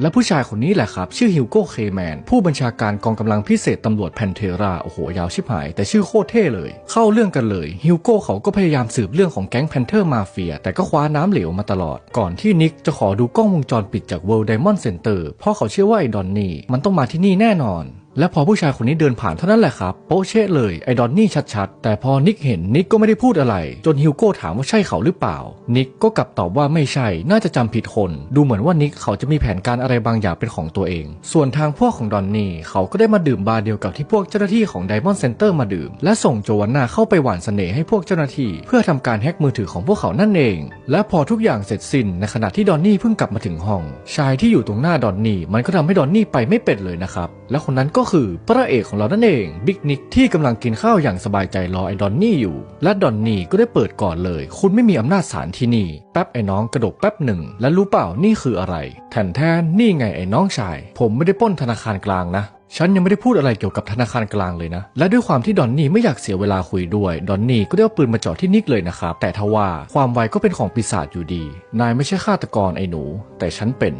และผู้ชายคนนี้แหละครับ ชื่อฮิวโก้เคแมนผู้บัญชาการกองกำลังพิเศษตำรวจแพนเทราโอ้โหยาวชิบหาย แต่ชื่อโคตรเท่เลย เข้าเรื่องกันเลยฮิวโก้เขาก็พยายามสืบเรื่องของแก๊งแพนเทอร์มาเฟียแต่ก็คว้าน้ำเหลวมาตลอด ก่อนที่นิกจะขอดูกล้องวงจรปิดจาก World Diamond Center เพราะเขาเชื่อว่าไอ้ดอนนี่มันต้องมาที่นี่แน่นอน และพอผู้ชายคนนี้เดินผ่านเท่านั้นแหละครับโป๊เชะเลยไอ้ดอนนี่ชัดๆ แต่พอนิกเห็นนิกก็ไม่ได้พูดอะไร จนฮิวโก้ถามว่าใช่เขาหรือเปล่า นิกก็กลับตอบว่าไม่ใช่น่าจะจำผิดคน ดูเหมือนว่านิกเขาจะมีแผนการอะไรบางอย่างเป็นของตัวเอง ส่วนทางพวกของดอนนี่เขาก็ได้มาดื่มบาร์เดียวกับที่พวกเจ้าหน้าที่ของไดมอนด์เซ็นเตอร์มาดื่ม และส่งโจวันนาเข้าไปหวานเสน่ห์ให้พวกเจ้าหน้าที่ เพื่อทำการแฮ็กมือถือของพวกเขานั่นเอง และพอทุกอย่างเสร็จสิ้นในขณะที่ดอนนี่เพิ่งกลับมาถึงห้อง ชายที่อยู่ตรงหน้าดอนนี่มันก็ทำให้ดอนนี่ไปไม่เป็นเลยนะครับและคนนั้นก็คือพระเอกของเรานั่นเองบิ๊กนิกที่กำลังกินข้าวอย่างสบายใจรอไอ้ดอนนี่อยู่ และดอนนี่ก็ได้เปิดก่อนเลย คุณไม่มีอำนาจศาลที่นี่ แป๊บไอ้น้องกระดกแป๊บหนึ่ง และรู้เปล่านี่คืออะไร แทนแทนนี่ไงไอ้น้องชาย ผมไม่ได้ป้นธนาคารกลางนะฉันยังไม่ได้พูดอะไรเกี่ยวกับธนาคารกลางเลยนะ และด้วยความที่ดอนนี่ไม่อยากเสียเวลาคุยด้วย ดอนนี่ก็ได้เอาปืนมาจ่อที่นิกเลยนะครับ แต่ทว่าความไวก็เป็นของปีศาจอยู่ดี นายไม่ใช่ฆาตกรไอ้หนู แต่ฉันเป็น